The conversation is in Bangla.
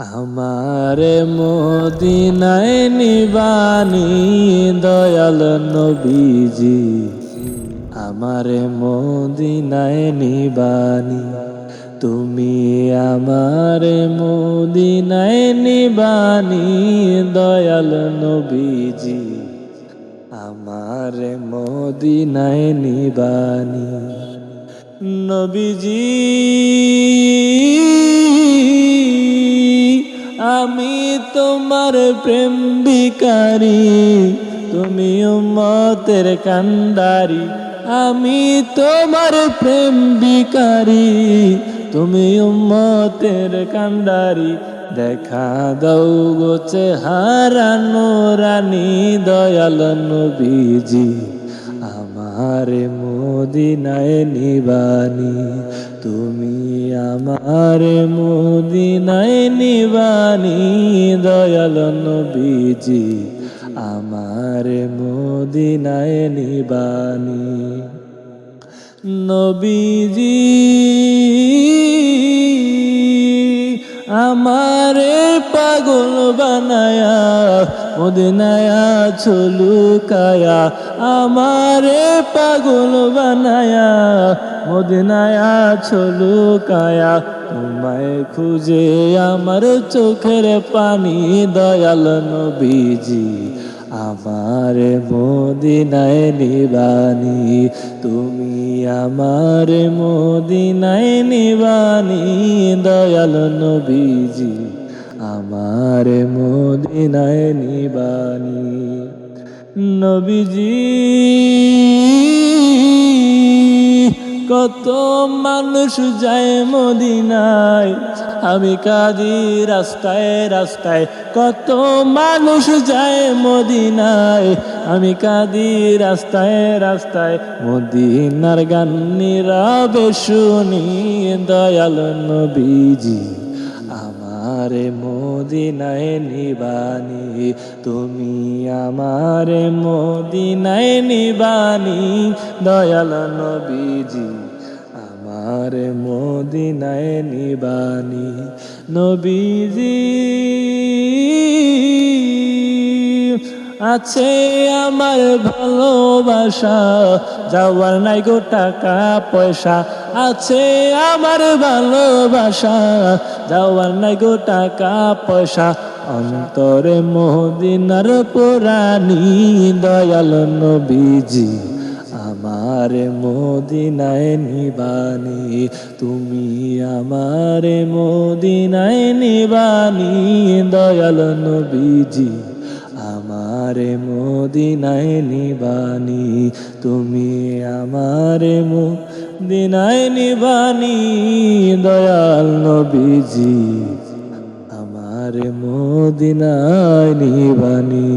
আমারে মদিনায় নিবানি দয়াল নবীজি। আমারে মদিনায় নিবানি। তুমি আমারে মদিনায় নিবানি দয়াল নবীজি। আমারে মদিনায় নিবানি। নবীজি। আমি তোমার প্রেম বিকারি তুমি উম্মতের কান্দারি আমি তোমার প্রেম বিকারি তুমি উম্মতের কান্দারি দেখা দাও গো চেহারা রানী দয়াল নবীজি। আমার মদিনায় নিবানি, তুমি আমার মদিনায় নিবানি দয়াল নবীজি আমার মদিনায় নিবানি নবীজি। আমারে পাগল বানায়া, মদিনায়া ছলুকায়া আমারে পাগল বানায়া, মদিনায়া ছলুকায়া তোমায় খুঁজে আমার চোখের পানি, দয়াল নবীজি। আমার মদিনায় নিবানি তুমি আমার মদিনায় নিবানি দয়াল নবীজি আমার মদিনায় নিবানি। নবীজি কত মানুষ যায় মদিনায়? আমি কাঁদি রাস্তায় রাস্তায়, কত মানুষ যায় মদিনায়? আমি কাঁদি রাস্তায় রাস্তায়, মদিনার গান নীরবে শুনি দয়াল নবীজি। আমার মদিনায় নিবানি, তুমি আমার মদিনায় নিবানি। দয়াল নবীজি, আমার মদিনায় নিবানি। নবীজি, আছে আমার ভালোবাসা, যাওয়ার নাই গো টাকা পয়সা। আছে আমার ভালোবাসা যাওয়ার নাই গো টাকা পয়সা। অন্তরে মোদিনার পুরানি দয়াল নবীজি। আমার মদিনায় নিবানি, তুমি আমার মদিনায় নিবানি, দয়াল নবীজি, আমার মদিনায় নিবানি, তুমি আমার মদিনায় নিবানি, দয়াল নবীজি, আমার মদিনায় নিবানি।